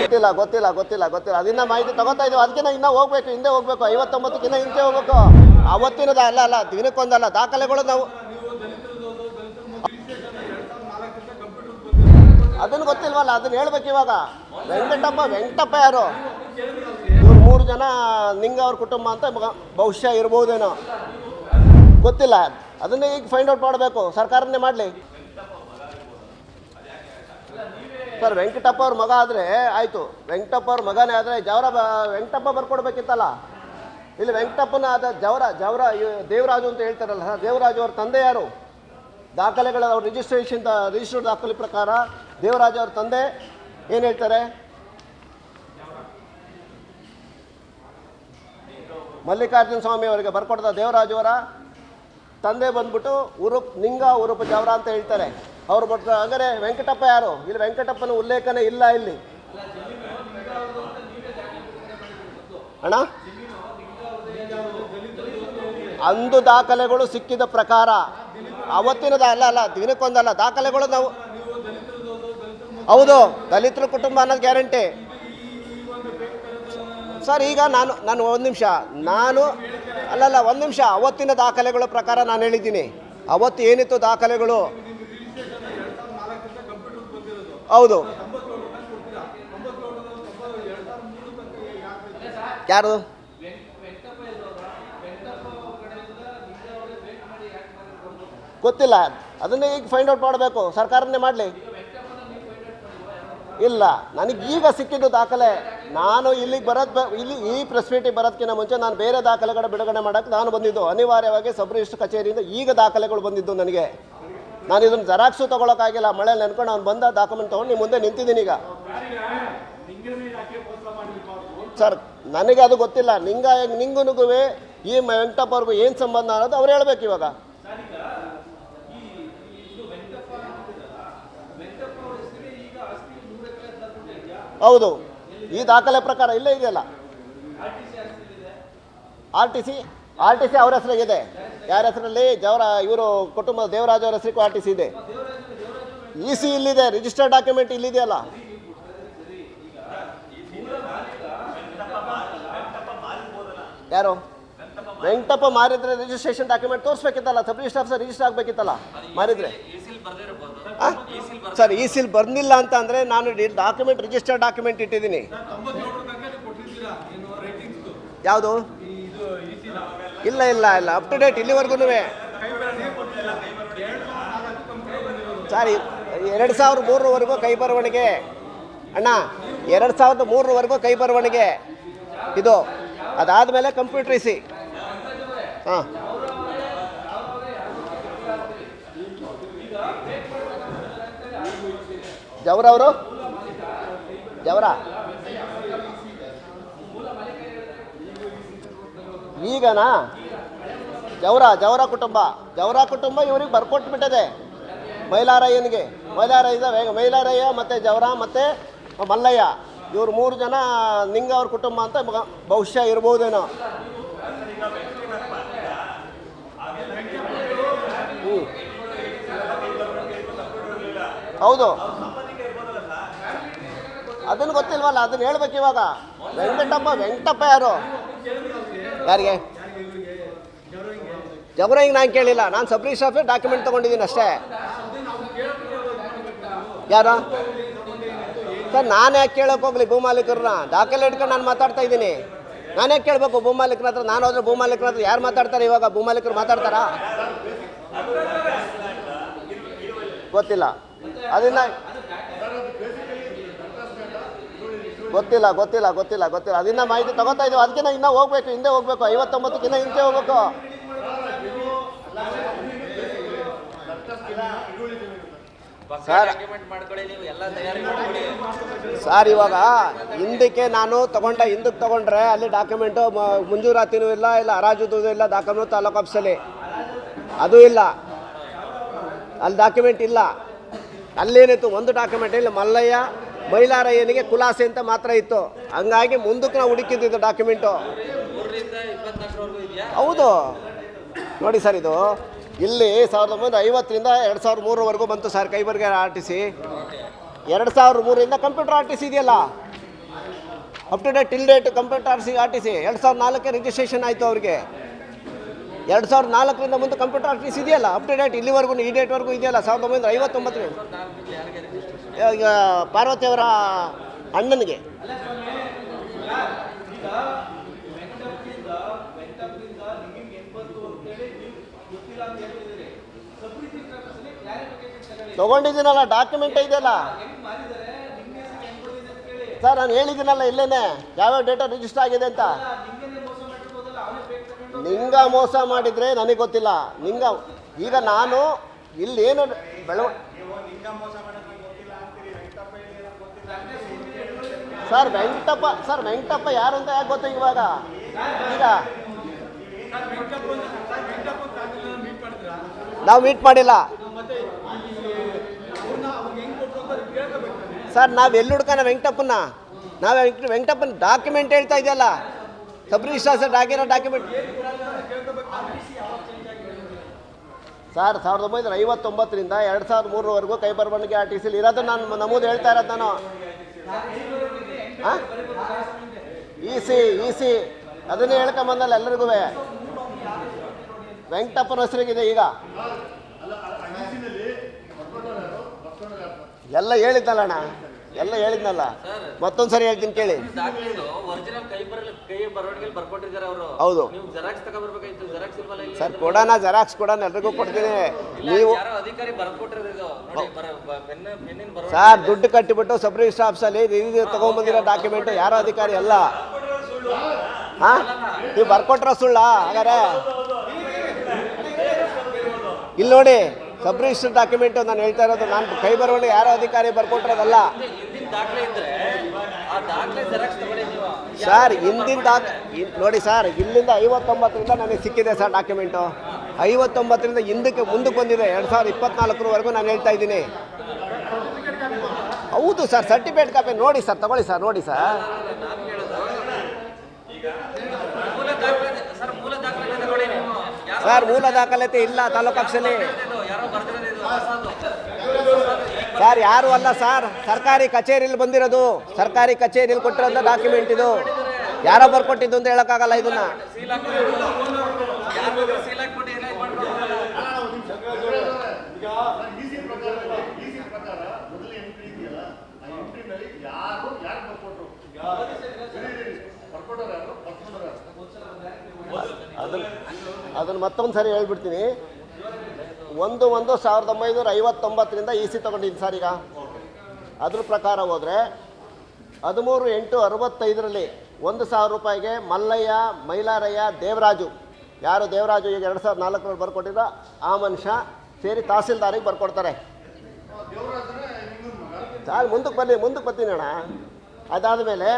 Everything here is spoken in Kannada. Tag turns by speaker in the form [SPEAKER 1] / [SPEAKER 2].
[SPEAKER 1] ಗೊತ್ತಿಲ್ಲ ಗೊತ್ತಿಲ್ಲ ಗೊತ್ತಿಲ್ಲ ಗೊತ್ತಿಲ್ಲ. ಅದನ್ನ ಮಾಹಿತಿ ತಗೋತಾ ಇದ್ದೀವಿ. ಅದಕ್ಕಿಂತ ಇನ್ನೂ ಹೋಗ್ಬೇಕು ಹಿಂದೆ ಹೋಗ್ಬೇಕು. ಐವತ್ತೊಂಬತ್ತಕ್ಕಿಂತ ಹಿಂದೆ ಹೋಗ್ಬೇಕು. ಅವತ್ತಿನದ ಅಲ್ಲ ಅಲ್ಲ ದಿನಕ್ಕೊಂದಲ್ಲ ದಾಖಲೆಗಳು ನಾವು ಅದನ್ನು ಗೊತ್ತಿಲ್ವಲ್ಲ ಅದನ್ನ ಹೇಳ್ಬೇಕು ಇವಾಗ. ವೆಂಕಟಪ್ಪ ವೆಂಕಟಪ್ಪ ಯಾರು? ಇವ್ರು ಮೂರು ಜನ ನಿಂಗ ಅವ್ರ ಕುಟುಂಬ ಅಂತ ಬಹು- ಬಹುಶಃ ಇರ್ಬೋದೇನೋ. ಗೊತ್ತಿಲ್ಲ. ಅದನ್ನೇ ಈಗ ಫೈಂಡ್ ಔಟ್ ಮಾಡಬೇಕು. ಸರ್ಕಾರನೇ ಮಾಡಲಿ. ಸರ್ ವೆಂಕಟಪ್ಪ ಅವ್ರ ಮಗ ಆದರೆ ಆಯಿತು. ವೆಂಕಟಪ್ಪ ಅವ್ರ ಮಗನೇ ಆದರೆ ಜವರ ವೆಂಕಟಪ್ಪ ಬರ್ಕೊಡ್ಬೇಕಿತ್ತಲ್ಲ? ಇಲ್ಲಿ ವೆಂಕಟಪ್ಪನ ಆದ ಜವರ ಜವರ ದೇವರಾಜು ಅಂತ ಹೇಳ್ತಾರಲ್ಲ ಸರ್ ದೇವರಾಜು ಅವ್ರ ತಂದೆ ಯಾರು? ದಾಖಲೆಗಳ ಅವ್ರ ರಿಜಿಸ್ಟ್ರೇಷನ್ ರಿಜಿಸ್ಟರ್ಡ್ ದಾಖಲೆ ಪ್ರಕಾರ ದೇವರಾಜು ಅವ್ರ ತಂದೆ ಏನು ಹೇಳ್ತಾರೆ? ಮಲ್ಲಿಕಾರ್ಜುನ ಸ್ವಾಮಿ ಅವರಿಗೆ ಬರ್ಕೊಡ್ದ ದೇವರಾಜು ಅವರ ತಂದೆ ಬಂದ್ಬಿಟ್ಟು ಉರುಪ್ ನಿಂಗ ಉರುಪ್ ಜವರ ಅಂತ ಹೇಳ್ತಾರೆ. ಅವ್ರು ಬರ್ತಾರೆ ಅಂದರೆ ವೆಂಕಟಪ್ಪ ಯಾರು? ಇಲ್ಲಿ ವೆಂಕಟಪ್ಪನ ಉಲ್ಲೇಖನೇ ಇಲ್ಲ ಇಲ್ಲಿ. ಅಣ್ಣ? ಅಂದು ದಾಖಲೆಗಳು ಸಿಕ್ಕಿದ ಪ್ರಕಾರ ಅವತ್ತಿನದ ಅಲ್ಲ ಅಲ್ಲ, ದಿನಕ್ಕೊಂದಲ್ಲ, ದಾಖಲೆಗಳು ನಾವು ಹೌದು, ದಲಿತರ ಕುಟುಂಬ ಅನ್ನೋದು ಗ್ಯಾರಂಟಿ. ಸರ್, ಈಗ ನಾನು ನಾನು ಒಂದು ನಿಮಿಷ. ನಾನು ಅಲ್ಲಲ್ಲ, ಒಂದು ನಿಮಿಷ. ಅವತ್ತಿನ ದಾಖಲೆಗಳ ಪ್ರಕಾರ ನಾನು ಹೇಳಿದ್ದೀನಿ. ಅವತ್ತು ಏನಿತ್ತು ದಾಖಲೆಗಳು? ಹೌದು. ಯಾರು ಗೊತ್ತಿಲ್ಲ. ಅದನ್ನೇ ಈಗ ಫೈಂಡ್ ಔಟ್ ಮಾಡಬೇಕು. ಸರ್ಕಾರನೇ ಮಾಡಲಿ. ಇಲ್ಲ. ನನಗೆ ಈಗ ಸಿಕ್ಕಿದ್ದು ದಾಖಲೆ. ನಾನು ಇಲ್ಲಿಗೆ ಬರೋದು ಇಲ್ಲಿ ಈ ಪ್ರೆಸ್ ಮೀಟಿಗೆ ಬರೋದಕ್ಕಿಂತ ಮುಂಚೆ ನಾನು ಬೇರೆ ದಾಖಲೆಗಳ ಬಿಡುಗಡೆ ಮಾಡೋಕ್ಕೆ ನಾನು ಬಂದಿದ್ದು. ಅನಿವಾರ್ಯವಾಗಿ ಸಬ್ ರಿಜಿಸ್ಟರ್ ಕಚೇರಿಯಿಂದ ಈಗ ದಾಖಲೆಗಳು ಬಂದಿದ್ದು ನನಗೆ. ನಾನು ಇದನ್ನು ಜರಾಕ್ಸು ತೊಗೊಳಕ್ಕಾಗಿಲ್ಲ. ಮಳೆ ನೆನ್ಕೊಂಡು ಅವ್ನು ಬಂದ ಡಾಕ್ಯುಮೆಂಟ್ ತೊಗೊಂಡು ನಿಮ್ಮ ಮುಂದೆ ನಿಂತಿದ್ದೀನಿ ಈಗ. ಸರ್, ನನಗೆ ಅದು ಗೊತ್ತಿಲ್ಲ. ನಿಂಗ ನಿಂಗನಿಗೂ ಈ ವೆಂಕಟಪ್ಪವ್ರಿಗೂ ಏನು ಸಂಬಂಧ ಅನ್ನೋದು ಅವ್ರು ಹೇಳ್ಬೇಕು ಇವಾಗ. ಹೌದು. ಈ ದಾಖಲೆ ಪ್ರಕಾರ ಇಲ್ಲೇ ಇದೆಯಲ್ಲ R T C. R T C ಅವ್ರ ಹೆಸರಾಗಿದೆ ಯಾರ ಹೆಸರಲ್ಲಿ? ಜವರ, ಇವರು ಕುಟುಂಬ ದೇವರಾಜ್ ಅವರ ಹೆಸರಿಗೂ ಆರ್ ಟಿ ಸಿ ಇದೆ. ಇ ಸಿ ಇಲ್ಲಿದೆ ರಿಜಿಸ್ಟರ್ಡ್ ಡಾಕ್ಯುಮೆಂಟ್ ಇಲ್ಲಿದೆಯಲ್ಲ. ಯಾರು? ವೆಂಕಟಪ್ಪ ಮಾರಿದ್ರೆ ರಿಜಿಸ್ಟ್ರೇಷನ್ ಡಾಕ್ಯುಮೆಂಟ್ ತೋರಿಸ್ಬೇಕಿತ್ತಲ್ಲ ಸಬ್ ರಿಜಿಸ್ಟರ್ ಆಫೀಸರ್ ರಿಜಿಸ್ಟರ್ ಆಗಬೇಕಿತ್ತಲ್ಲ, ಮಾರಿದ್ರೆ. ಸರ್ ಈ ಸಿಲ್ ಬಂದಿಲ್ಲ ಅಂತ ಅಂದರೆ ನಾನು ಡಾಕ್ಯುಮೆಂಟ್ ರಿಜಿಸ್ಟರ್ಡ್ ಡಾಕ್ಯುಮೆಂಟ್ ಇಟ್ಟಿದ್ದೀನಿ. ಯಾವುದು? ಇಲ್ಲ ಇಲ್ಲ ಇಲ್ಲ. ಅಪ್ ಟು ಡೇಟ್ ಇಲ್ಲಿವರೆಗೂ ಸಾರಿ ಎರಡು ಸಾವಿರದ ಮೂರರವರೆಗೂ ಕೈ ಬರವಣಿಗೆ. ಅಣ್ಣ, ಎರಡು ಸಾವಿರದ ಮೂರರವರೆಗೂ ಕೈ ಬರವಣಿಗೆ. ಇದು, ಅದಾದಮೇಲೆ ಕಂಪ್ಯೂಟ್ರಿಸಿ ಹಾಂ. ಜವರ ಅವರು? ಜವರ? ಈಗನಾ? ಜವರ ಜವರ ಕುಟುಂಬ. ಜವರ ಕುಟುಂಬ ಇವ್ರಿಗೆ ಬರ್ಕೊಟ್ಬಿಟ್ಟಿದೆ. ಮೈಲಾರಯ್ಯನಿಗೆ. ಮೈಲಾರಯ್ಯ ಮೈಲಾರಯ್ಯ ಮತ್ತು ಜವರ ಮತ್ತು ಮಲ್ಲಯ್ಯ. ಇವ್ರು ಮೂರು ಜನ ನಿಂಗ ಅವ್ರ ಕುಟುಂಬ ಅಂತ ಬಹು- ಬಹುಶಃ ಇರ್ಬೋದೇನೋ. ಹ್ಞೂ ಹೌದು. ಅದನ್ನು ಗೊತ್ತಿಲ್ವಲ್ಲ? ಅದನ್ನ ಹೇಳ್ಬೇಕು ಇವಾಗ ವೆಂಕಟಪ್ಪ ವೆಂಕಟಪ್ಪ ಯಾರು? ಯಾರಿಗೆ? ಜಬರಂಗ್ ನಾನು ಕೇಳಿಲ್ಲ. ನಾನು ಸಬ್ ರಿಜಿಸ್ಟರ್ ಆಫೀಸ್ ಡಾಕ್ಯುಮೆಂಟ್ ತೊಗೊಂಡಿದ್ದೀನಿ ಅಷ್ಟೇ. ಯಾರು? ಸರ್, ನಾನು ಯಾಕೆ ಕೇಳೋಕೆ ಹೋಗ್ಲಿ ಭೂಮಾಲೀಕರನ್ನ? ದಾಖಲೆ ಇಟ್ಕೊಂಡು ನಾನು ಮಾತಾಡ್ತಾ ಇದ್ದೀನಿ. ನಾನು ಯಾಕೆ ಕೇಳಬೇಕು ಭೂಮಾಲೀಕರ ಹತ್ರ? ನಾನು ಹೋದ್ರೆ ಭೂಮಾಲೀಕರ ಹತ್ರ ಯಾರು ಮಾತಾಡ್ತಾರೆ ಇವಾಗ? ಭೂಮಾಲೀಕರು ಮಾತಾಡ್ತಾರಾ? ಗೊತ್ತಿಲ್ಲ. ಅದನ್ನ ಗೊತ್ತಿಲ್ಲ ಗೊತ್ತಿಲ್ಲ ಗೊತ್ತಿಲ್ಲ ಗೊತ್ತಿಲ್ಲ. ಅದನ್ನ ಮಾಹಿತಿ ತಗೋತಾ ಇದ್ದೀವಿ. ಅದಕ್ಕಿಂತ ಇನ್ನೂ ಹೋಗ್ಬೇಕು ಹಿಂದೆ ಹೋಗ್ಬೇಕು. ಐವತ್ತೊಂಬತ್ತಕ್ಕಿಂತ ಹಿಂದೆ ಹೋಗ್ಬೇಕು. ಸರ್. ಸರ್ ಇವಾಗ ಹಿಂದಕ್ಕೆ ನಾನು ತಗೊಂಡ ಹಿಂದಕ್ಕೆ ತಗೊಂಡ್ರೆ ಅಲ್ಲಿ ಡಾಕ್ಯುಮೆಂಟು ಮಂಜೂರಾತಿನೂ ಇಲ್ಲ ಇಲ್ಲ ಹರಾಜುದು ಇಲ್ಲ ದಾಖಲೂ ತಾಲೂಕು ಆಫೀಸಲ್ಲಿ. ಅದು ಇಲ್ಲ. ಅಲ್ಲಿ ಡಾಕ್ಯುಮೆಂಟ್ ಇಲ್ಲ. ಅಲ್ಲೇನಿತ್ತು? ಒಂದು ಡಾಕ್ಯುಮೆಂಟ್ ಇಲ್ಲ. ಮಲ್ಲಯ್ಯ ಮೈಲಾರಯ್ಯನಿಗೆ ಕುಲಾಸೆ ಅಂತ ಮಾತ್ರ ಇತ್ತು. ಹಂಗಾಗಿ ಮುಂದಕ್ಕೆ ನಾವು ಹುಡುಕಿದ್ದು ಡಾಕ್ಯುಮೆಂಟು. ಹೌದು. ನೋಡಿ ಸರ್ ಇದು. ಇಲ್ಲಿ ಸಾವಿರದ ಒಂಬೈನೂರ ಐವತ್ತರಿಂದ ಎರಡು ಸಾವಿರದ ಮೂರವರೆಗೂ ಬಂತು ಸರ್ ಕೈಬರ್ಗೆ ಆರ್ ಟಿ ಸಿ ಎರಡು ಸಾವಿರದ ಮೂರರಿಂದ ಕಂಪ್ಯೂಟರ್ ಆರ್ ಟಿ ಸಿ ಇದೆಯಲ್ಲ? Up to date till date computer R C R T C ಎರಡು ಸಾವಿರದ ನಾಲ್ಕೇ ರಿಜಿಸ್ಟ್ರೇಷನ್ ಆಯಿತು ಅವ್ರಿಗೆ. ಎರಡು ಸಾವಿರದ ನಾಲ್ಕರಿಂದ ಮುಂದೆ ಕಂಪ್ಯೂಟರ್ ಆಫೀಸ್ ಇದೆಯಲ್ಲ ಅಪ್ ಟು ಡೇಟ್ ಇಲ್ಲಿವರೆಗೂ, ಈ ಡೇಟ್ವರೆಗೂ ಇದೆಯಲ್ಲ, ಸಾವಿರದ ಒಂಬೈನೂರ
[SPEAKER 2] ರಿಜಿಸ್ಟ್ರೇಷನ್
[SPEAKER 1] ಈಗ ಪಾರ್ವತಿಯವರ ಅಣ್ಣನಿಗೆ. ತಗೊಂಡಿದ್ದೀನಲ್ಲ ಡಾಕ್ಯುಮೆಂಟ್ ಇದೆಯಲ್ಲ. ಸರ್, ನಾನು ಹೇಳಿದ್ದೀನಲ್ಲ, ಇಲ್ಲೇನೆ. ಯಾವ್ಯಾವ ಡೇಟಾ ರಿಜಿಸ್ಟರ್ ಆಗಿದೆ ಅಂತ? ನಿಂಗ ಮೋಸ ಮಾಡಿದ್ರೆ ನನಗೆ ಗೊತ್ತಿಲ್ಲ. ನಿಂಗ, ಈಗ ನಾನು ಇಲ್ಲಿ ಏನು ಬೆಳವ ಸರ್, ವೆಂಕಟಪ್ಪ ಸರ್, ವೆಂಕಟಪ್ಪ ಯಾರು ಅಂತ ಯಾಕೆ ಗೊತ್ತು ಇವಾಗ? ಈಗ ನಾವು ಮೀಟ್ ಮಾಡಿಲ್ಲ. ಸರ್, ನಾವು ಎಲ್ಲಿ ಹುಡ್ಕೋಣ ವೆಂಕಟಪ್ಪನ ನಾವು ವೆಂಕಟ ವೆಂಕಟಪ್ಪನ ಡಾಕ್ಯುಮೆಂಟ್ ಹೇಳ್ತಾ ಇದೆಯಲ್ಲ. ಸಬ್ ಸರ್ ಆಗಿರೋ ಡಾಕ್ಯುಮೆಂಟ್ ಸರ್, ಸಾವಿರದ ಒಂಬೈನೂರ ಐವತ್ತೊಂಬತ್ತರಿಂದ ಎರಡು ಸಾವಿರದ ಮೂರರವರೆಗೂ ಕೈ ಬರವಣಿಗೆ ಆರ್ ಟಿ ಸಿಲಿ ಇರೋದು ನಾನು ನಮೂದು ಹೇಳ್ತಾ ಇರೋದು ನಾನು. ಇ ಸಿ ಇ ಸಿ ಅದನ್ನೇ ಹೇಳ್ಕೊಂಬಂದಲ್ಲ ಎಲ್ಲರಿಗೂ. ವೆಂಕಟಪ್ಪನ ಹೆಸರಿಗಿದೆ ಈಗ. ಎಲ್ಲ ಹೇಳಿದ್ನಲ್ಲ ಅಣ್ಣ ಎಲ್ಲ ಹೇಳಿದ್ನಲ್ಲ. ಮತ್ತೊಂದು ಸರಿ ಹೇಳ್ತೀನಿ ಕೇಳಿ. ಹೌದು. ಸರ್ ಕೊಡೋಣ ಜೆರಾಕ್ಸ್ ಕೊಡೋಣ ಎಲ್ರಿಗೂ ಕೊಡ್ತೀನಿ. ನೀವು ಸರ್ ದುಡ್ಡು ಕಟ್ಟಿಬಿಟ್ಟು ಸಬ್ ರಿಜಿಸ್ಟರ್ ಆಫೀಸಲ್ಲಿ ನೀವು ತಗೊಂಬಂದಿರೋ ಡಾಕ್ಯುಮೆಂಟ್ ಯಾರೋ ಅಧಿಕಾರಿ ಅಲ್ಲ. ಹಾ? ನೀವು ಬರ್ಕೊಟ್ರ ಸುಳ್ಳ ಹಾಗಾರೆ ಇಲ್ಲಿ ನೋಡಿ ಸಬ್ ರಿಜಿಸ್ಟರ್ ಡಾಕ್ಯುಮೆಂಟ್ ನಾನು ಹೇಳ್ತಾ ಇರೋದು ನಾನು ಕೈ ಬರವಣಿಗೆ ಯಾರೋ ಅಧಿಕಾರಿ ಬರ್ಕೊಟ್ಟಿರೋದಲ್ಲ ಸರ್ ಹಿಂದಿನ ದಾಖ ನೋಡಿ ಸರ್ ಇಲ್ಲಿಂದ ಐವತ್ತೊಂಬತ್ತರಿಂದ ನನಗೆ ಸಿಕ್ಕಿದೆ ಸರ್ ಡಾಕ್ಯುಮೆಂಟು ಐವತ್ತೊಂಬತ್ತರಿಂದ ಹಿಂದಕ್ಕೆ ಮುಂದಕ್ಕೆ ಬಂದಿದೆ ಎರಡು ಸಾವಿರದ ಇಪ್ಪತ್ನಾಲ್ಕರವರೆಗೂ ನಾನು ಹೇಳ್ತಾ ಇದ್ದೀನಿ. ಹೌದು ಸರ್ ಸರ್ಟಿಫಿಕೇಟ್ ಕಾಪಿ ನೋಡಿ ಸರ್ ತಗೊಳ್ಳಿ ಸರ್ ನೋಡಿ ಸರ್
[SPEAKER 2] ಸರ್ ಮೂಲ
[SPEAKER 1] ದಾಖಲಾತಿ ಇಲ್ಲ ತಾಲೂಕು ಆಫೀಸಲ್ಲಿ ಸರ್ ಯಾರು ಅಲ್ಲ ಸರ್? ಸರ್ಕಾರಿ ಕಚೇರಿಲಿ ಬಂದಿರೋದು. ಸರ್ಕಾರಿ ಕಚೇರಿಲಿ ಕೊಟ್ಟಿರೋಂಥ ಡಾಕ್ಯುಮೆಂಟ್ ಇದು. ಯಾರೋ ಬರ್ಕೊಟ್ಟಿದ್ದು ಅಂತ ಹೇಳೋಕ್ಕಾಗಲ್ಲ ಇದನ್ನ? ಅದನ್ನ ಅದನ್ನು ಮತ್ತೊಂದು ಸರಿ ಹೇಳ್ಬಿಡ್ತೀನಿ. ಒಂದು ಒಂದು ಸಾವಿರದ ಒಂಬೈನೂರ ಐವತ್ತೊಂಬತ್ತರಿಂದ ಇ ಸಿ ತೊಗೊಂಡಿದ್ದೀನಿ ಸರ್ ಈಗ. ಅದ್ರ ಪ್ರಕಾರ ಹೋದರೆ ಹದಿಮೂರು ಎಂಟು ಅರವತ್ತೈದರಲ್ಲಿ ಒಂದು ಸಾವಿರ ರೂಪಾಯಿಗೆ ಮಲ್ಲಯ್ಯ, ಮೈಲಾರಯ್ಯ, ದೇವರಾಜು. ಯಾರು ದೇವರಾಜು ಈಗ ಎರಡು ಸಾವಿರದ ನಾಲ್ಕರಲ್ಲಿ ಬರ್ಕೊಟ್ಟಿದ್ದ ಆ ಮನುಷ್ಯ ಸೇರಿ ತಹಸೀಲ್ದಾರಿಗೆ ಬರ್ಕೊಡ್ತಾರೆ. ಮುಂದಕ್ಕೆ ಬನ್ನಿ, ಮುಂದಕ್ಕೆ ಬರ್ತೀನಿ ಅಣ್ಣ. ಅದಾದ ಮೇಲೆ